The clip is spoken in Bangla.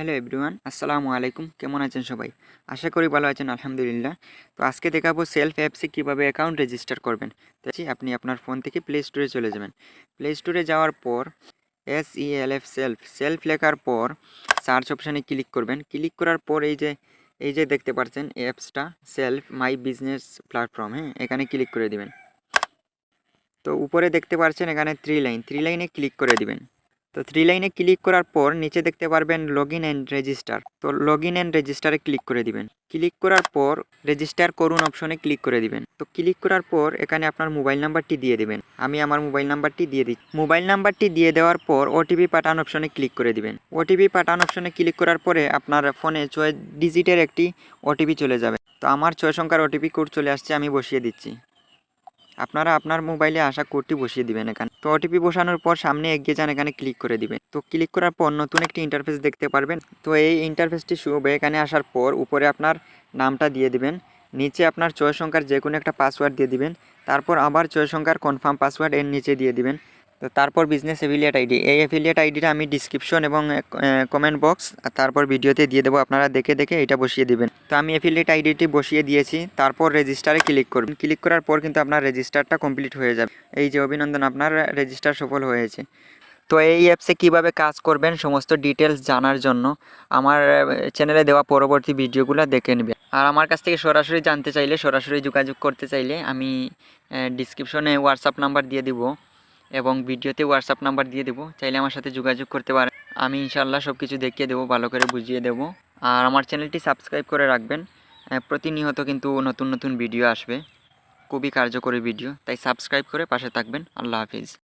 হ্যালো এভরিওয়ান আসসালামু আলাইকুম। কেমন আছেন সবাই? আশা করি ভালো আছেন আলহামদুলিল্লাহ। তো আজকে দেখাবো সেলফ অ্যাপসে কীভাবে অ্যাকাউন্ট রেজিস্টার করবেন। তো আছি, আপনি আপনার ফোন থেকে প্লে স্টোরে চলে যাবেন। প্লে স্টোরে যাওয়ার পর S E L F self self লেখার পর সার্চ অপশানে ক্লিক করবেন। ক্লিক করার পর এই যে এই যে দেখতে পাচ্ছেন অ্যাপসটা সেলফ মাই বিজনেস প্ল্যাটফর্ম হ্যাঁ এখানে ক্লিক করে দিবেন। তো উপরে দেখতে পাচ্ছেন এখানে থ্রি লাইন থ্রি লাইনে ক্লিক করে দিবেন। তো থ্রি লাইনে ক্লিক করার পর নিচে দেখতে পারবেন লগ ইন অ্যান্ড রেজিস্টার তো লগ ইন অ্যান্ড রেজিস্টারে ক্লিক করে দিবেন। ক্লিক করার পর রেজিস্টার করুন অপশনে ক্লিক করে দিবেন। তো ক্লিক করার পর এখানে আপনার মোবাইল নাম্বারটি দিয়ে দিবেন। আমি আমার মোবাইল নাম্বারটি দিয়ে দিই মোবাইল নাম্বারটি দিয়ে দেওয়ার পর ওটিপি পাঠান অপশনে ক্লিক করে দিবেন। ওটিপি পাঠান অপশনে ক্লিক করার পরে আপনার ফোনে ছয় ডিজিটের একটি ওটিপি চলে যাবে। তো আমার ছয় সংখ্যার ওটিপি কোড চলে আসছে, আমি বসিয়ে দিচ্ছি। আপনারা আপনার মোবাইলে আসা কোডটি বসিয়ে দিবেন এখানে। তো ওটিপি বসানোর পর সামনে এগিয়ে যান এখানে ক্লিক করে দিবেন। তো ক্লিক করার পর নতুন একটি ইন্টারফেস দেখতে পারবেন। তো এই ইন্টারফেসটি হবে এখানে আসার পর উপরে আপনার নামটা দিয়ে দিবেন। নিচে আপনার ছয় সংখ্যার যে কোনো একটা পাসওয়ার্ড দিয়ে দিবেন। তারপর আবার ছয় সংখ্যার কনফার্ম পাসওয়ার্ড এর নিচে দিয়ে দিবেন। তো তারপর বিজনেস এফিলিয়েট আইডি এই এফিলিয়েট আইডিটা আমি ডিসক্রিপশন এবং কমেন্ট বক্স তারপর ভিডিওতে দিয়ে দেবো, আপনারা দেখে দেখে এটা বসিয়ে দিবেন। তো আমি এফিলিয়েট আইডিটি বসিয়ে দিয়েছি, তারপর রেজিস্টারে ক্লিক করবেন। ক্লিক করার পর কিন্তু আপনার রেজিস্টারটা কমপ্লিট হয়ে যাবে। এই যে অভিনন্দন, আপনার রেজিস্টার সফল হয়েছে। তো এই অ্যাপসে কীভাবে কাজ করবেন, সমস্ত ডিটেলস জানার জন্য আমার চ্যানেলে দেওয়া পরবর্তী ভিডিওগুলো দেখে নেবেন। আর আমার কাছ থেকে সরাসরি জানতে চাইলে, সরাসরি যোগাযোগ করতে চাইলে আমি ডিসক্রিপশনে হোয়াটসঅ্যাপ নাম্বার দিয়ে দিব। এবং ভিডিওতে হোয়াটসঅ্যাপ নাম্বার দিয়ে দেবো। চাইলে আমার সাথে যোগাযোগ করতে পারেন। আমি ইনশাল্লাহ সব কিছু দেখিয়ে দেবো, ভালো করে বুঝিয়ে দেবো। আর আমার চ্যানেলটি সাবস্ক্রাইব করে রাখবেন। প্রতিনিয়ত কিন্তু নতুন নতুন ভিডিও আসবে। খুবই কার্যকরী ভিডিও। তাই সাবস্ক্রাইব করে পাশে থাকবেন। আল্লাহ হাফিজ।